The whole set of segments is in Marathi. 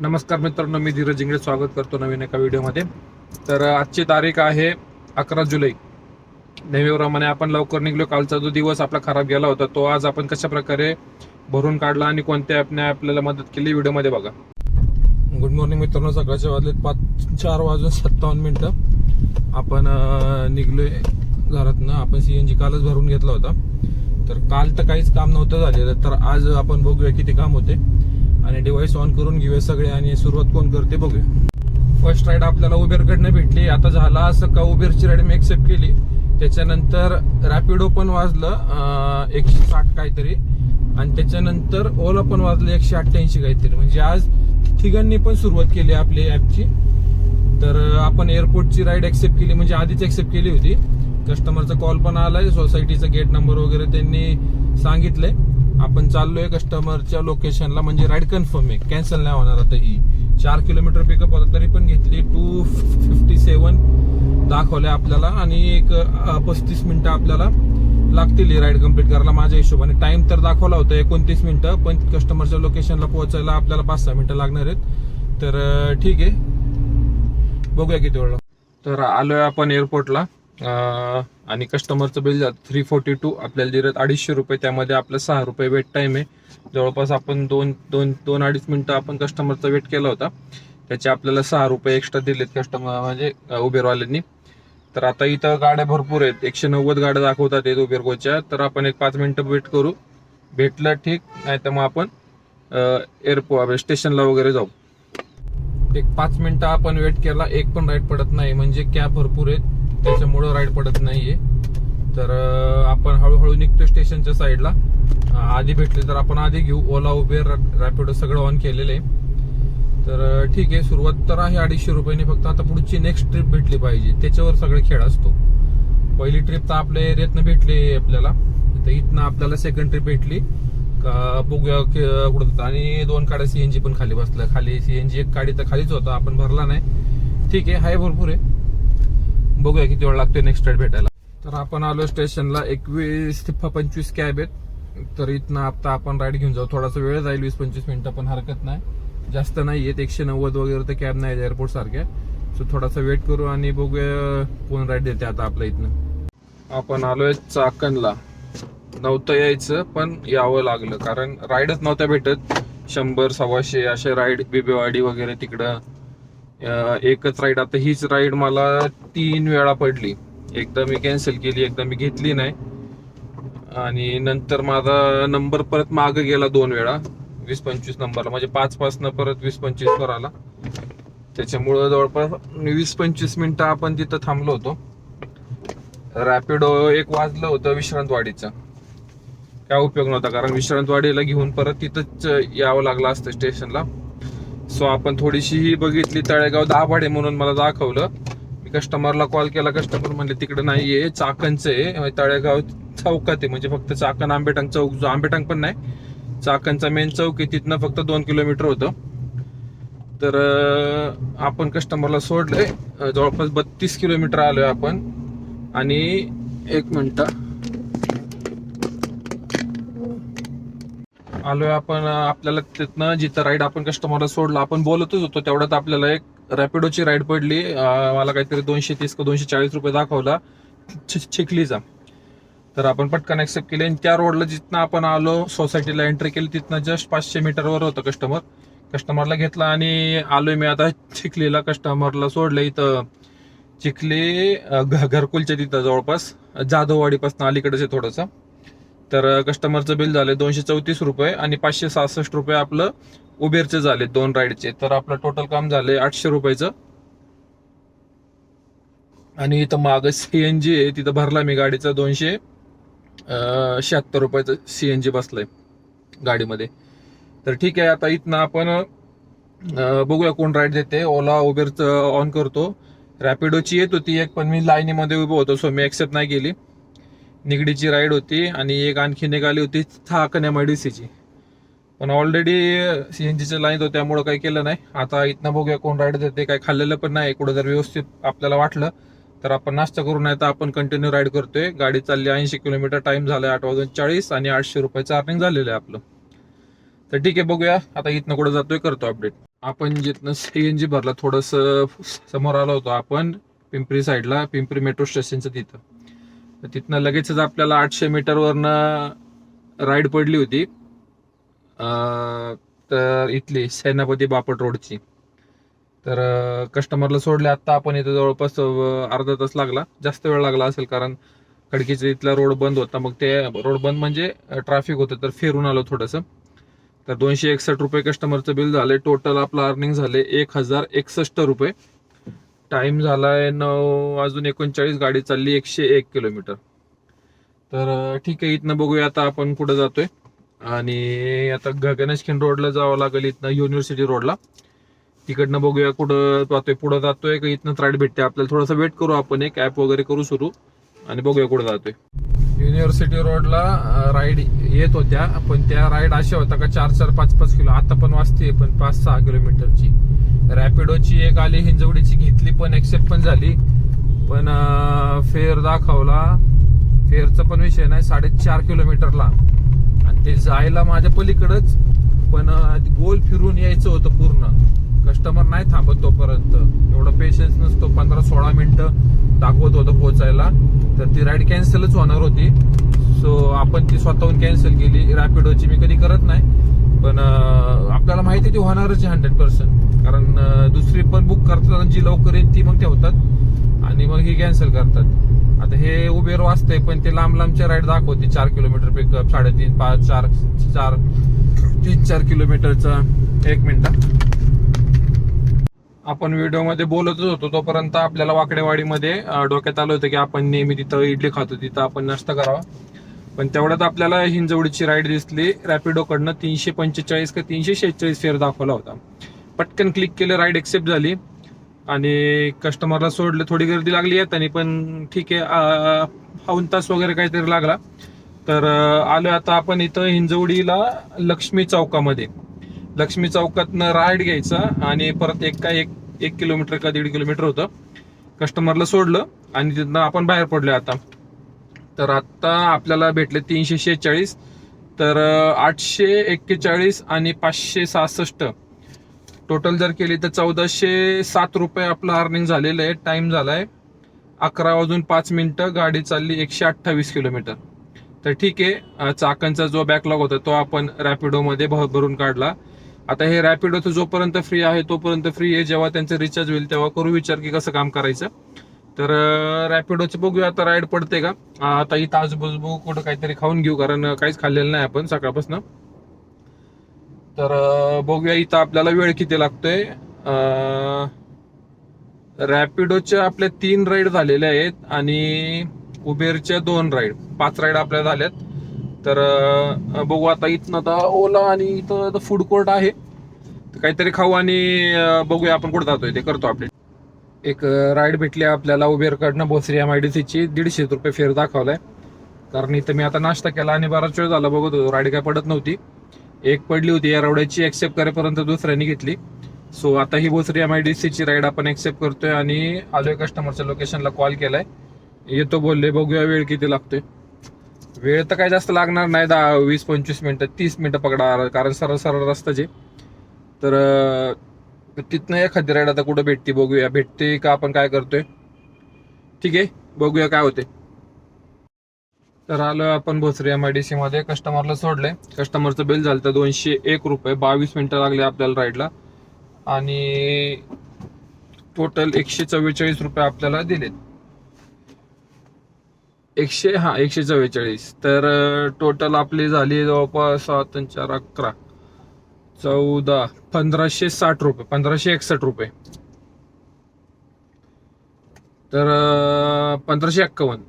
नमस्कार मित्रांनो मी धीरज इंगळे स्वागत करतो नवीन एका व्हिडिओमध्ये. तर आजची तारीख आहे अकरा जुलै. नेहमीप्रमाणे आपण लवकर निघलो कालचा जो दिवस आपला खराब गेला होता तो आज आपण कशा प्रकारे भरून काढला आणि कोणत्या ॲपने आपल्याला मदत केली व्हिडिओमध्ये बघा. गुड मॉर्निंग मित्रांनो सकाळच्या वाजलेत पाच चार वाजून सत्तावन्न मिनटं. आपण निघलो निघलोय घरातनं. आपण सी एन जी कालच भरून घेतला होता. तर काल तर काहीच काम नव्हतं झालेलं. तर आज आपण बघूया किती काम होते. आणि डिव्हाइस ऑन करून घेऊया सगळे आणि सुरुवात कोण करते बघूया. फर्स्ट राईड आपल्याला उबेरकडनं भेटली. आता झाला असं का उबेरची राईड मी एक्सेप्ट केली. त्याच्यानंतर रॅपिडो पण वाजलं एकशे साठ काहीतरी. आणि त्याच्यानंतर ओला पण वाजलं एकशे अठ्ठ्याऐंशी काहीतरी. म्हणजे आज तिघांनी पण सुरुवात केली आपली ऍपची तर आपण एअरपोर्टची राईड एक्सेप्ट केली. म्हणजे आधीच एक्सेप्ट केली होती. कस्टमरचा कॉल पण आलाय. सोसायटीचा गेट नंबर वगैरे त्यांनी सांगितलंय. आपण चाललोय कस्टमरच्या लोकेशनला म्हणजे राईड कन्फर्म आहे. कॅन्सल नाही होणार आता ही. चार किलोमीटर पिकअप होता तरी पण घेतली. टू फिफ्टी सेवन दाखवल्या आपल्याला आणि एक पस्तीस मिनिटं आपल्याला लागतील ही राईड कंप्लीट करायला माझ्या हिशोबाने. टाइम तर दाखवला होता एकोणतीस मिनिटं पण कस्टमरच्या लोकेशनला पोहोचायला आपल्याला पाच सहा मिनिटं लागणार आहेत. तर ठीक आहे. बघूया किती वेळ तर आलोय आपण एअरपोर्टला आणि कस्टमरचं बिल थ्री फोर्टी टू आपल्याला दिलं अडीचशे रुपये. त्यामध्ये आपलं सहा रुपये वेट टाईम आहे. जवळपास आपण दोन दोन दोन अडीच मिनटं आपण कस्टमरचा वेट केला होता. त्याचे आपल्याला सहा रुपये एक्स्ट्रा दिलेत कस्टमर म्हणजे उबेरवाल्यांनी. तर आता इथं गाड्या भरपूर आहेत. एकशे नव्वद गाड्या दाखवतात आहेत उबेरकोच्या तर आपण एक पाच मिनटं वेट करू. भेटलं ठीक नाही तर मग आपण एअरपोर्ट स्टेशनला वगैरे जाऊ. एक पाच मिनटं आपण वेट केला. एक पण राईट पडत नाही. म्हणजे कॅब भरपूर आहेत. त्याच्यामुळं राईड पडत नाहीये. तर आपण हळूहळू निघतो स्टेशनच्या साईडला. आधी भेटले तर आपण आधी घेऊ. ओला उबेर रॅपिडो सगळं ऑन केलेलं आहे. तर ठीक आहे. सुरुवात तर आहे अडीचशे रुपयाने. फक्त आता पुढची नेक्स्ट ट्रिप भेटली पाहिजे. त्याच्यावर सगळे खेळ असतो. पहिली ट्रिप तर आपल्या एरियातनं भेटली आपल्याला. तर इथनं आपल्याला सेकंड ट्रिप भेटली. का बघूया कुठं आणि दोन काड्या सीएनजी पण खाली बसल्या. खाली सीएनजी एक गाडी तर खालीच होता. आपण भरला नाही. ठीक आहे. हाय भरपूर आहे. बघूया किती वेळ लागतोय नेक्स्ट राईड भेटायला. तर आपण आलो स्टेशनला एकवीस ते पंचवीस कॅब आहेत. तर इथनं आता आपण राईड घेऊन जाऊ. थोडासा वेळ जाईल वीस पंचवीस मिनिटं पण हरकत नाही. जास्त नाही येत एकशे नव्वद वगैरे तर कॅब नाही एअरपोर्ट सारख्या. सो थोडासा वेट करू आणि बघूया कोण राईड देते आता आपल्या इथनं. आपण आलोय चाकणला. नव्हतं यायचं पण यावं लागलं. कारण राईडच नव्हत्या भेटत. शंभर सव्वाशे असे राईड बिबेवाडी वगैरे तिकडं. एकच राईड आता हीच राईड मला तीन वेळा पडली. एकदा मी कॅन्सल केली एकदा मी घेतली नाही. आणि नंतर माझा नंबर परत मागं गेला दोन वेळा. वीस पंचवीस नंबरला. म्हणजे पाच पाचनं परत वीस पंचवीस वर आला. त्याच्यामुळं जवळपास वीस पंचवीस मिनिटं आपण तिथं थांबलो होतो. रॅपिडो एक वाजलं होतं विश्रांतवाडीचं. काय उपयोग नव्हता कारण विश्रांतवाडीला घेऊन परत तिथंच यावं लागलं असतं स्टेशनला सो आपण थोडीशी ही बघितली तळेगाव दाभाडे म्हणून मला दाखवलं. मी कस्टमरला कॉल केला. कस्टमर म्हणले तिकडे नाहीये चाकणचं आहे. म्हणजे तळेगाव चौकात आहे. म्हणजे फक्त चाकण आंबेटांग चौक जो आंबेटांग पण नाही चाकणचा मेन चौक आहे. तिथनं फक्त दोन किलोमीटर होतं. तर आपण कस्टमरला सोडलंय. जवळपास बत्तीस किलोमीटर आलोय आपण. आणि एक मिनटं. आलोय आपण आपल्याला तिथनं जिथं राईड आपण कस्टमरला सोडला आपण बोलतच होतो तेवढ्यात आपल्याला एक रॅपिडोची राईड पडली. मला काहीतरी दोनशे तीस का दोनशे चाळीस रुपये दाखवला. चिखलीचा तर आपण पटकन ऍक्सेप्ट केले आणि त्या रोडला जिथनं आपण आलो सोसायटीला एंट्री केली तिथनं जस्ट पाचशे मीटरवर होतं कस्टमर कस्टमरला घेतला आणि आलोय मी आता चिखलीला कस्टमरला सोडलं इथं. चिखली घरकुलच्या तिथं जवळपास जाधववाडीपासून अलीकडेच आहे थोडंसं. तर कस्टमरचं बिल झाले दोनशे चौतीस रुपये आणि पाचशे सहासष्ट रुपये आपलं उबेरचे झाले दोन राईडचे तर आपलं टोटल काम झाले आठशे रुपयाचं. आणि इथं माग सीएनजी आहे. तिथं भरला मी गाडीचा दोनशे शहात्तर रुपयाचं सीएनजी बसलंय गाडीमध्ये. तर ठीक आहे आता इथनं आपण बघूया कोण राईड देते. ओला उबेरचं ऑन करतो. रॅपिडोची येत होती एक पण मी लाईनीमध्ये उभं होतो सो मी ऍक्सेप्ट नाही केली. निगडीची राईड होती आणि एक आणखी निघाली होती थाकन एम आय सी सीची पण ऑलरेडी सीएनजीच्या लाईन होत्या त्यामुळं काही केलं नाही. आता इथनं बघूया कोण राईड देते काही खाल्लेलं पण नाही. कुठं जर व्यवस्थित आपल्याला वाटलं तर आपण नाश्ता करू नाही तर आपण कंटिन्यू राईड करतोय. गाडी चालली ऐंशी किलोमीटर टाइम झालाय आठ वाजून चाळीस आणि आठशे रुपयाचं अर्निंग झालेलं आहे आपलं. तर ठीक आहे बघूया. आता इथनं कुठं जातोय करतो अपडेट आपण जिथनं सीएनजी भरला थोडस समोर आलो होतो आपण पिंपरी साईडला पिंपरी मेट्रो स्टेशनचं तिथं. तर तिथनं लगेचच आपल्याला आठशे मीटरवरनं राईड पडली होती. तर इथली सेनापती बापट रोडची. तर कस्टमरला सोडले. आता आपण इथं जवळपास अर्धा तास लागला. जास्त वेळ लागला असेल कारण खडकीचा इथला रोड बंद होता. मग ते रोड बंद म्हणजे ट्रॅफिक होतं. तर फिरून आलो थोडंसं. तर दोनशे एकसष्ट रुपये कस्टमरचं बिल झाले. टोटल आपलं अर्निंग झाले एक हजार एकसष्ट रुपये. टाइम झालाय नऊ अजून एकोणचाळीस गाडी चालली एकशे एक किलोमीटर. तर ठीक आहे इथनं बघूया आता आपण कुठं जातोय. आणि आता ग- रोडला जावं लागेल इथनं युनिव्हर्सिटी रोडला. तिकडनं बघूया कुठं जातोय पुढं जातोय का इथनं राईड भेटते आपल्याला. थोडंसं वेट करू आपण एक ऍप वगैरे करू सुरू. आणि बघूया कुठं जातोय. युनिव्हर्सिटी रोडला राईड येत होत्या पण त्या राईड अशा होत्या का चार चार पाच पाच किलो. आता पण वाजते पण पाच सहा किलोमीटरची. रॅपिडोची एक आली हिंजवडीची घेतली पण एक्सेप्ट पण झाली. पण फेर फेअर दाखवला. फेअरचा पण विषय नाही साडेचार किलोमीटरला. आणि ते जायला माझ्या पलीकडंच. पण गोल फिरून यायचं होतं पूर्ण. कस्टमर नाही थांबत तोपर्यंत. एवढं पेशन्स नसतो. पंधरा सोळा मिनिटं दाखवत होतं पोहोचायला. तर ती राईड कॅन्सलच होणार होती. सो आपण ती स्वतःहून कॅन्सल केली. रॅपिडोची मी कधी करत नाही. पण आपल्याला माहिती ती होणारच आहे हंड्रेड पर्सेंट कारण दुसरी पण बुक करतात जी लवकर येईल ती मग ठेवतात आणि मग ही कॅन्सल करतात. आता हे उबेर वाचतंय पण ते लांब लांबच्या राईड दाखवते. चार किलोमीटर पिकअप साडेतीन पाच चार चार तीन चार किलोमीटरचा एक मिनिट आपण व्हिडिओमध्ये बोलतच होतो तोपर्यंत आपल्याला वाकडेवाडीमध्ये डोक्यात आलं होतं की आपण नेहमी तिथं इडली खातो तिथं आपण नाश्ता करावा. पण तेवढ्यात आपल्याला हिंजवडीची राईड दिसली. रॅपिडोकडनं तीनशे पंचेचाळीस का तीनशे शेहेचाळीस फेअर दाखवला होता. पटकन क्लिक केलं राईड एक्सेप्ट झाली. आणि कस्टमरला सोडलं थोडी गर्दी लागली येतानी पण ठीक आहे अं, पाऊण तास वगैरे काहीतरी लागला. तर आलो आता आपण इथं हिंजवडीला लक्ष्मी चौकामध्ये. लक्ष्मी चौकातनं राईड घ्यायचा आणि परत एक काय एक एक किलोमीटर का दीड किलोमीटर होतं. कस्टमरला सोडलं आणि तिथनं आपण बाहेर पडलो आता. तर आता आपल्याला भेटले तीनशे शेहेचाळीस. तर आठशे एक्केचाळीस आणि पाचशे सहासष्ट. टोटल जर केली तर चौदाशे सात रुपये आपलं अर्निंग झालेलं आहे. टाइम झालाय अकरा वाजून पाच मिनिटं. गाडी चालली एकशे अठ्ठावीस किलोमीटर. तर ठीक आहे चाकणचा चाकांचा जो बॅकलॉग होता तो आपण रॅपिडोमध्ये भ- भरून काढला. आता हे रॅपिडोचं जोपर्यंत फ्री आहे तोपर्यंत फ्री आहे. जेव्हा त्यांचं रिचार्ज होईल तेव्हा करू विचार की कसं काम करायचं. तर रॅपिडोचं बघूया आता राईड पडते का? आता इथं आजूबाजू बघू कुठं काहीतरी खाऊन घेऊ कारण काहीच खाल्लेलं नाही आपण सकाळपासून तर बघूया इथं आपल्याला वेळ किती लागतोय रॅपिडोच्या आपल्या तीन राईड झालेल्या आहेत आणि उबेरच्या दोन राईड पाच राईड आपल्या झाल्यात तर बघू आता इथनं आता ओला आणि इथं फूड कोर्ट आहे काहीतरी खाऊ आणि बघूया आपण कुठं जातोय ते करतो आपले एक राईड भेटली आपल्याला उबेरकडनं भोसरी एम आय डी सीची दीडशे रुपये फेर दाखवलाय. कारण इथं मी आता नाश्ता केला आणि बराच वेळ झाला बघत होतो. राईड काय पडत नव्हती. एक पडली होती या रवड्याची एक्सेप्ट करेपर्यंत दुसऱ्याने घेतली. सो आता ही भोसरी एम आय डी सीची राईड आपण एक्सेप्ट करतोय आणि आलोय कस्टमरच्या लोकेशनला कॉल केलाय. येतो बोलले बघूया वेळ किती लागतोय. वेळ तर काय जास्त लागणार नाही दहा वीस पंचवीस मिनिटं तीस मिनिटं पकडा कारण सरळ सरळ रस्ताचे. तर तिथनं एखादी राईड आता कुठं भेटते बघूया. भेटते का आपण काय करतोय? ठीक आहे बघूया काय होते. तर आलो आपण Bhosari M I D C मध्ये. कस्टमरला सोडले कस्टमरचं बिल झालं तर दोनशे एक रुपये. बावीस मिनिटं लागले आपल्याला राईडला आणि टोटल एकशे चव्वेचाळीस रुपये आपल्याला दिलेत. एकशे हा एकशे चव्वेचाळीस. तर टोटल आपली झाली जवळपास सात चार अकरा. चौदा पंधराशे साठ रुपये पंधराशे एकसष्ट रुपये. तर पंधराशे एक्कावन्न.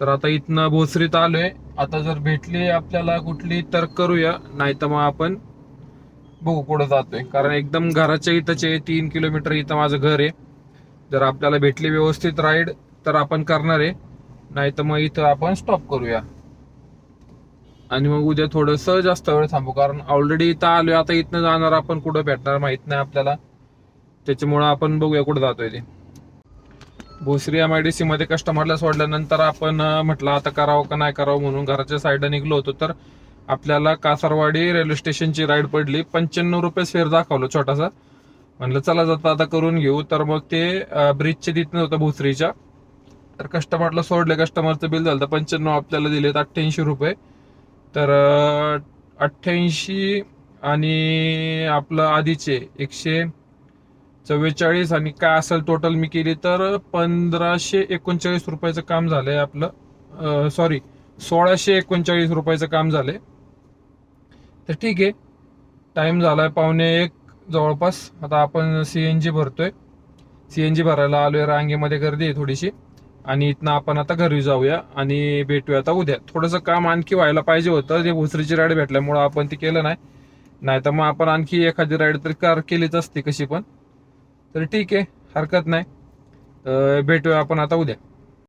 तर आता इथनं भोसरीत आलोय. आता जर भेटली आपल्याला कुठली तर करूया नाही तर मग आपण बघू कुठं जातोय. कारण एकदम घराच्या इथंचे तीन किलोमीटर इथं माझं घर आहे. जर आपल्याला भेटली व्यवस्थित राईड तर आपण करणार आहे. नाही तर मग इथं आपण स्टॉप करूया. आणि मग उद्या थोडस जास्त वेळ थांबू कारण ऑलरेडी इथं आलोय. आता इथनं जाणार आपण कुठं भेटणार माहीत नाही आपल्याला. त्याच्यामुळं आपण बघूया कुठं जातोय ते. Bhosari M I D C मध्ये कस्टमरला सोडल्यानंतर आपण म्हटलं आता करावं का नाही करावं म्हणून घराच्या साईडला निघलो होतो. तर आपल्याला कासारवाडी रेल्वे स्टेशनची राईड पडली. पंच्याण्णव रुपये फेर दाखवलं छोटासा. म्हणलं चला जाता आता करून घेऊ. तर मग ते ब्रिजचे तिथनं होतं भोसरीच्या. तर कस्टमरला सोडले. कस्टमरचं बिल झालं तर पंच्याण्णव आपल्याला दिलेत अठ्ठ्याऐंशी रुपये. तर अठ्ठ्याऐंशी आणि आपलं आधीचे एकशे चव्वेचाळीस आणि काय असेल टोटल मी केली तर पंधराशे एकोणचाळीस रुपयाचं काम झालं आहे आपलं सॉरी सोळाशे एकोणचाळीस रुपयाचं काम झालं आहे तर ठीक आहे. टाईम झाला आहे पावणे एक जवळपास. आता आपण सी एन जी भरतोय. सी एन जी भरायला आलोय. रांगेमध्ये गर्दी आहे थोडीशी. आणि इथनं आपण आता घरी जाऊया आणि भेटूया आता उद्या. थोडंसं काम आणखी व्हायला पाहिजे होतं. ते भुसरीची राईड भेटल्यामुळं आपण ते केलं नाही. नाही तर मग आपण आणखी एखादी राईड तरी कार केलीच असते कशी पण. तर ठीक आहे हरकत नाही. भेटूया आपण आता उद्या.